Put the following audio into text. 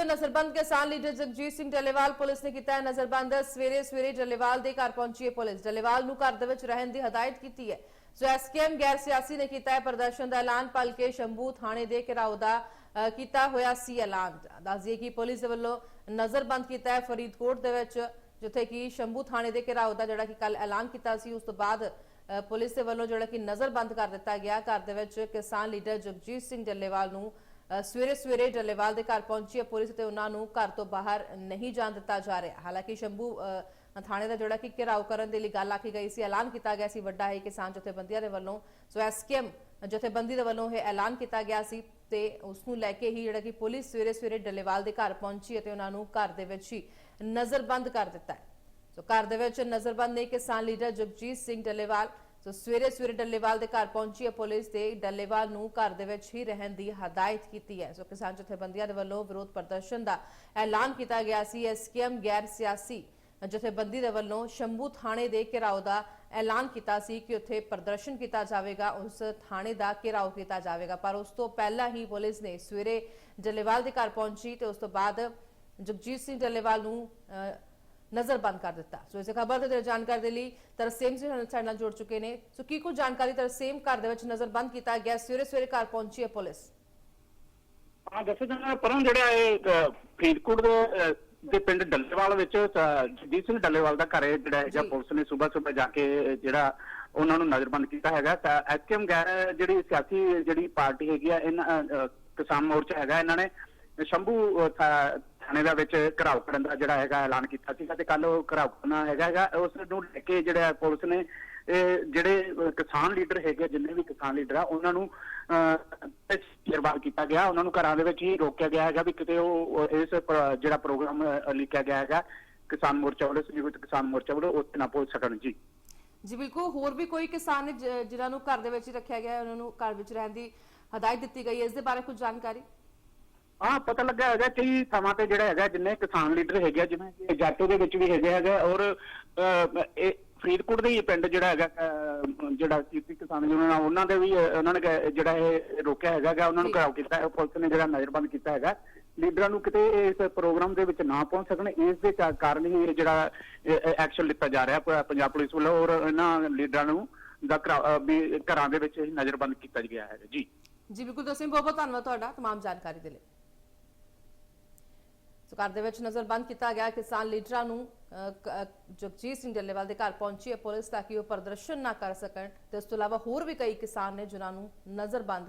ਹੋਏ ਨਜ਼ਰਬੰਦ ਕਿਸਾਨ ਲੀਡਰ ਜਗਜੀਤ ਸਿੰਘ ਡੱਲੇਵਾਲ ਪੁਲਿਸ ਨੇ ਕੀਤਾ ਹੈ ਨਜ਼ਰਬੰਦ। ਸਵੇਰੇ ਸਵੇਰੇ ਡੱਲੇਵਾਲ ਦੇ ਘਰ ਪਹੁੰਚੀ ਹੈ ਪੁਲਿਸ। ਡੱਲੇਵਾਲ ਨੂੰ ਘਰ ਦੇ ਵਿੱਚ ਰਹਿਣ ਦੀ ਹਦਾਇਤ ਕੀਤੀ ਹੈ। ਸੋ ਐਸਕੇਐਮ ਗੈਰ ਸਿਆਸੀ ਨੇ ਕੀਤਾ ਹੈ ਪ੍ਰਦਰਸ਼ਨ ਦਾ ਐਲਾਨ। ਪਲਕੇ ਸ਼ੰਭੂ ਥਾਣੇ ਦੇ ਘਿਰਾਓ ਦਾ ਕੀਤਾ ਹੋਇਆ ਸੀ ਐਲਾਨ। ਦੱਸ ਕਿ ਪੁਲਿਸ ਵੱਲੋਂ ਨਜ਼ਰਬੰਦ ਕੀਤਾ ਹੈ ਫਰੀਦਕੋਟ ਦੇ ਵਿੱਚ, ਜਿੱਥੇ ਕਿ ਸ਼ੰਭੂ ਥਾਣੇ ਦੇ ਘਿਰਾਓ ਦਾ ਜਿਹੜਾ ਕਿ ਕੱਲ ਐਲਾਨ ਕੀਤਾ ਸੀ, ਉਸ ਤੋਂ ਬਾਅਦ ਪੁਲਿਸ ਦੇ ਵੱਲੋਂ ਜਿਹੜਾ ਕਿ ਨਜ਼ਰਬੰਦ ਕਰ ਦਿੱਤਾ ਗਿਆ। ਘਰ ਦੇ ਵਿੱਚ ਕਿਸਾਨ ਲੀਡਰ ਜਗਜੀਤ ਸਿੰਘ ਡੱਲੇਵਾਲ ਨੂੰ ਸਵੇਰੇ ਸਵੇਰੇ ਡੱਲੇਵਾਲ ਦੇ ਘਰ ਪਹੁੰਚੀ ਪੁਲਿਸ ਤੇ ਉਹਨਾਂ ਨੂੰ ਘਰ ਤੋਂ ਬਾਹਰ ਨਹੀਂ ਜਾਣ ਦਿੱਤਾ ਜਾ ਰਿਹਾ। ਹਾਲਾਂਕਿ ਸ਼ੰਭੂ ਅ, ਥਾਣੇ ਦਾ ਜਿਹੜਾ ਕਿ ਘਿਰਾਓ ਕਰਨ ਦੇ ਲਈ ਗੱਲ ਆਖੀ ਗਈ ਸੀ ਐਲਾਨ ਕੀਤਾ ਗਿਆ ਸੀ। ਵੱਡਾ ਹੈ ਕਿਸਾਨ ਜਥੇਬੰਦੀਆਂ ਦੇ ਵੱਲੋਂ ਸੋ ਐਸਕੇਐਮ ਜਥੇਬੰਦੀ ਦੇ ਵੱਲੋਂ ਇਹ ਐਲਾਨ ਕੀਤਾ ਗਿਆ ਸੀ ਤੇ ਉਸ ਨੂੰ ਲੈ ਕੇ ਹੀ ਜਿਹੜਾ ਕਿ ਪੁਲਿਸ ਸਵੇਰੇ ਸਵੇਰੇ ਡੱਲੇਵਾਲ ਦੇ ਘਰ ਪਹੁੰਚੀ ਅਤੇ ਉਹਨਾਂ ਨੂੰ ਘਰ ਦੇ ਵਿੱਚ ਹੀ ਨਜ਼ਰਬੰਦ ਕਰ ਦਿੱਤਾ ਹੈ। ਸੋ ਘਰ ਦੇ ਵਿੱਚ ਨਜ਼ਰਬੰਦ ਨੇ ਕਿਸਾਨ ਲੀਡਰ ਜਗਜੀਤ ਸਿੰਘ ਡੱਲੇਵਾਲ ਸੋ ਸਵੇਰੇ ਸਵੇਰੇ ਡੱਲੇਵਾਲ ਦੇ ਘਰ ਪਹੁੰਚੀ ਹੈ। ਪੁਲਿਸ ਤੇ ਡੱਲੇਵਾਲ ਨੂੰ ਘਰ ਦੇ ਵਿੱਚ ਹੀ ਰਹਿਣ ਦੀ ਹਦਾਇਤ ਕੀਤੀ ਹੈ। ਸੋ ਕਿਸਾਨ ਜਥੇਬੰਦੀਆਂ ਦੇ ਵੱਲੋਂ ਵਿਰੋਧ ਪ੍ਰਦਰਸ਼ਨ ਦਾ ਐਲਾਨ ਕੀਤਾ ਗਿਆ ਸੀ। ਐਸਕੇਐਮ ਗੈਰ ਸਿਆਸੀ ਜਥੇਬੰਦੀ ਦੇ ਵੱਲੋਂ ਸ਼ੰਭੂ ਥਾਣੇ ਦੇ ਘਿਰਾਓ ਦਾ ਐਲਾਨ ਕੀਤਾ ਸੀ ਕਿ ਉੱਥੇ ਪ੍ਰਦਰਸ਼ਨ ਕੀਤਾ ਜਾਵੇਗਾ, ਉਸ ਥਾਣੇ ਦਾ ਘਿਰਾਓ ਕੀਤਾ ਜਾਵੇਗਾ। ਪਰ ਉਸ ਤੋਂ ਪਹਿਲਾਂ ਹੀ ਪੁਲਿਸ ਨੇ ਸਵੇਰੇ ਡੱਲੇਵਾਲ ਦੇ ਘਰ ਪਹੁੰਚੀ ਤੇ ਉਸ ਤੋਂ ਬਾਅਦ ਜਗਜੀਤ ਸਿੰਘ ਡੱਲੇਵਾਲ ਨੂੰ ਅ, ਨਜ਼ਰਬੰਦ ਕਰ ਦਿੱਤਾ। ਸੋ ਇਸੇ ਖਬਰ ਤੇ ਜਾਣਕਾਰੀ ਦੇ ਲਈ ਤਰਸੇਮ ਸਿੰਘ ਸਾਡੇ ਨਾਲ ਜੁੜ ਚੁੱਕੇ ਨੇ। ਸੋ ਕੀ ਕੁਝ ਜਾਣਕਾਰੀ ਤਰਸੇਮ ਘਰ ਦੇ ਵਿੱਚ ਨਜ਼ਰਬੰਦ ਕੀਤਾ ਗਿਆ? ਸਵੇਰੇ ਸਵੇਰੇ ਘਰ ਪਹੁੰਚੀ ਹੈ ਪੁਲਿਸ। ਹਾਂ ਦੱਸੋ ਜਨਾ ਪਰਾਂ ਜਿਹੜਾ ਇਹ ਫਰੀਦਕੋਟ ਦੇ ਦੇ ਪਿੰਡ ਡੱਲੇਵਾਲ ਵਿੱਚ ਜਗਜੀਤ ਸਿੰਘ ਡੱਲੇਵਾਲ ਦਾ ਘਰ ਹੈ ਜਿਹੜਾ ਜੀ। ਪੁਲਿਸ ਨੇ ਸਵੇਰ ਸਵੇਰ ਜਾ ਕੇ ਜਿਹੜਾ ਉਹਨਾਂ ਨੂੰ ਨਜ਼ਰਬੰਦ ਕੀਤਾ ਹੈਗਾ। ਤਾਂ ਐਸਕੇਐਮ ਗੈਰ ਜਿਹੜੀ ਸਿਆਸੀ ਜਿਹੜੀ ਪਾਰਟੀ ਹੈਗੀ ਆ ਇਹਨਾਂ ਕਿਸਾਨ ਮੋਰਚਾ ਹੈਗਾ ਇਹਨਾਂ ਨੇ ਸ਼ੰਭੂ ਥਾਣੇ ਦਾ ਵਿੱਚ ਘਰਾਓ ਕਰਨ ਦਾ ਜਿਹੜਾ ਹੈਗਾ ਐਲਾਨ ਕੀਤਾ ਸੀਗਾ ਤੇ ਕੱਲ ਉਹ ਘਰਾਓ ਕਰਨਾ ਹੈਗਾ ਹੈਗਾ, ਉਸ ਨੂੰ ਲੈ ਕੇ ਜਿਹੜਾ ਪੁਲਿਸ ਨੇ ਜਿਹੜੇ ਕਿਸਾਨ ਲੀਡਰ ਹੈਗੇ ਜਿੰਨੇ ਵੀ ਕਿਸਾਨ ਲੀਡਰ ਆ, ਉਹਨਾਂ ਨੂੰ ਨਿਰਵਾਹ ਕੀਤਾ ਗਿਆ, ਉਹਨਾਂ ਨੂੰ ਘਰਾਂ ਦੇ ਵਿੱਚ ਹੀ ਰੋਕਿਆ ਗਿਆ ਹੈਗਾ ਵੀ ਕਿਤੇ ਉਹ ਇਸ ਜਿਹੜਾ ਪ੍ਰੋਗਰਾਮ ਲਿਖਿਆ ਗਿਆ ਹੈਗਾ, ਕਿਸਾਨ ਮੋਰਚਾ ਵੱਲੋਂ, ਸੰਯੁਕਤ ਕਿਸਾਨ ਮੋਰਚਾ ਵੱਲੋਂ, ਉੱਥੇ ਨਾ ਪਹੁੰਚ ਸਕਣ ਜੀ। ਜੀ, ਬਿਲਕੁਲ, ਹੋਰ ਵੀ ਕੋਈ ਕਿਸਾਨ ਨੇ ਜਿਨ੍ਹਾਂ ਨੂੰ ਘਰ ਦੇ ਵਿੱਚ ਰੱਖਿਆ ਗਿਆ ਉਹਨਾਂ ਨੂੰ ਘਰ ਵਿੱਚ ਰਹਿਣ ਦੀ ਹਦਾਇਤ ਦਿੱਤੀ ਗਈ ਹੈ, ਇਸ ਦੇ ਬਾਰੇ ਕੁਝ ਜਾਣਕਾਰੀ? ਹਾਂ ਪਤਾ ਲੱਗਾ ਹੈਗਾ ਕਈ ਥਾਵਾਂ ਤੇ ਜਿਹੜਾ ਹੈਗਾ ਜਿੰਨੇ ਕਿਸਾਨ ਲੀਡਰ ਹੈਗੇ ਆ, ਜਿਵੇਂ ਕਿ ਜਾਟੋ ਦੇ ਵਿੱਚ ਵੀ ਹੈਗੇ ਹੈਗਾ ਔਰ ਅ, ਇਹ ਫਰੀਦਕੋਟ ਦੇ ਹੀ ਪਿੰਡ ਜਿਹੜਾ ਹੈਗਾ ਅ, ਜਿਹੜਾ ਕੀਤੀ ਕਿਸਾਨ ਯੂਨੀਅਨ ਆ ਉਹਨਾਂ ਦੇ ਵੀ ਅ, ਉਹਨਾਂ ਨੇ ਕ- ਜਿਹੜਾ ਇਹ ਰੋਕਿਆ ਹੈਗਾ ਗਾ, ਉਹਨਾਂ ਨੂੰ ਜੀ। ਘਰਾਓ ਕੀਤਾ ਹੈ ਪੁਲਿਸ ਨੇ ਜਿਹੜਾ ਨਜ਼ਰਬੰਦ ਕੀਤਾ ਹੈਗਾ ਲੀਡਰਾਂ ਨੂੰ ਕਿਤੇ ਇਸ ਪ੍ਰੋਗਰਾਮ ਦੇ ਵਿੱਚ ਨਾ ਪਹੁੰਚ ਸਕਣ ਇਸ ਦੇ ਕਾ- ਕਾਰਨ ਹੀ ਇਹ ਜਿਹੜਾ ਐਕਸ਼ਨ ਲਿੱਤਾ ਜਾ ਰਿਹਾ ਪ- ਪੰਜਾਬ ਪੁਲਿਸ ਵੱਲੋਂ ਔਰ ਇਹਨਾਂ ਲੀਡਰਾਂ ਨੂੰ ਦਾ ਘਰਾ- ਅ, ਵੀ ਘਰਾਂ ਦੇ ਵਿੱਚ ਹੀ ਨਜ਼ਰਬੰਦ ਕੀਤਾ ਗਿਆ ਹੈ ਜੀ ਜੀ ਬਿਲਕੁਲ ਦਸਿਮ ਬਹੁਤ ਬਹੁਤ ਧੰਨਵਾਦ ਤੁਹਾਡਾ तमाम ਜਾਣਕਾਰੀ ਦੇ ਲਈ ਸੋ ਘਰ ਦੇ ਵਿੱਚ ਨਜ਼ਰਬੰਦ ਕੀਤਾ ਗਿਆ ਕਿਸਾਨ ਲੀਡਰਾਂ ਨੂੰ ਅ, ਜਗਜੀਤ ਸਿੰਘ ਡੱਲੇਵਾਲ ਦੇ ਘਰ ਪਹੁੰਚੀ ਹੈ ਪੁਲਿਸ ਤਾਂ ਕਿ ਉਹ ਪ੍ਰਦਰਸ਼ਨ ਨਾ ਕਰ ਸਕਣ ਤੇ ਇਸ ਤੋਂ ਇਲਾਵਾ ਹੋਰ ਵੀ ਕਈ ਕਿਸਾਨ ਨੇ ਜਿਨ੍ਹਾਂ ਨੂੰ ਨਜ਼ਰਬੰਦ